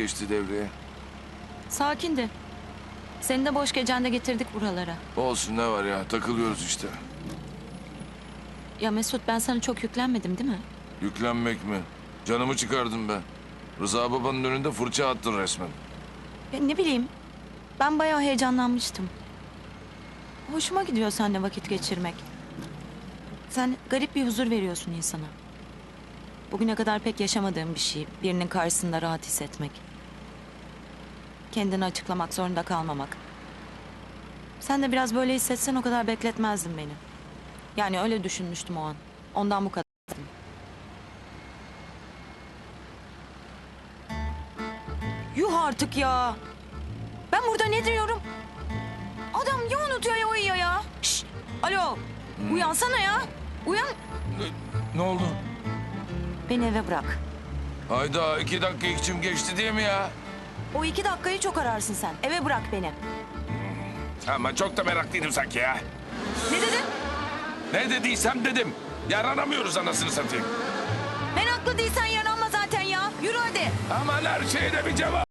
geçti devreye. Sakindi. Seni de boş gecende getirdik buralara. Olsun ne var ya takılıyoruz işte. Ya Mesut ben sana çok yüklenmedim değil mi? Yüklenmek mi? Canımı çıkardım ben. Rıza babanın önünde fırça attın resmen. Ya ne bileyim. Ben bayağı heyecanlanmıştım. Hoşuma gidiyor seninle vakit geçirmek. Sen garip bir huzur veriyorsun insana. Bugüne kadar pek yaşamadığım bir şey. Birinin karşısında rahat hissetmek. Kendini açıklamak zorunda kalmamak. Sen de biraz böyle hissetsen o kadar bekletmezdin beni. Yani öyle düşünmüştüm o an. Ondan bu kadar. Yuh artık ya. Ben burada ne diyorum? Adam ya unutuyor ya uyuyor ya. Şşt, alo. Uyansana ya. Uyan. Ne oldu? Beni eve bırak. Hayda iki dakika içim geçti diye mi ya? O iki dakikayı çok ararsın sen. Eve bırak beni. Ama çok da meraklıydım sanki ya. Ne dedin? Ne dediysem dedim. Yaranamıyoruz anasını satayım. Meraklı değilsen yaranma zaten ya. Yürü hadi. Aman her şeyde bir cevap.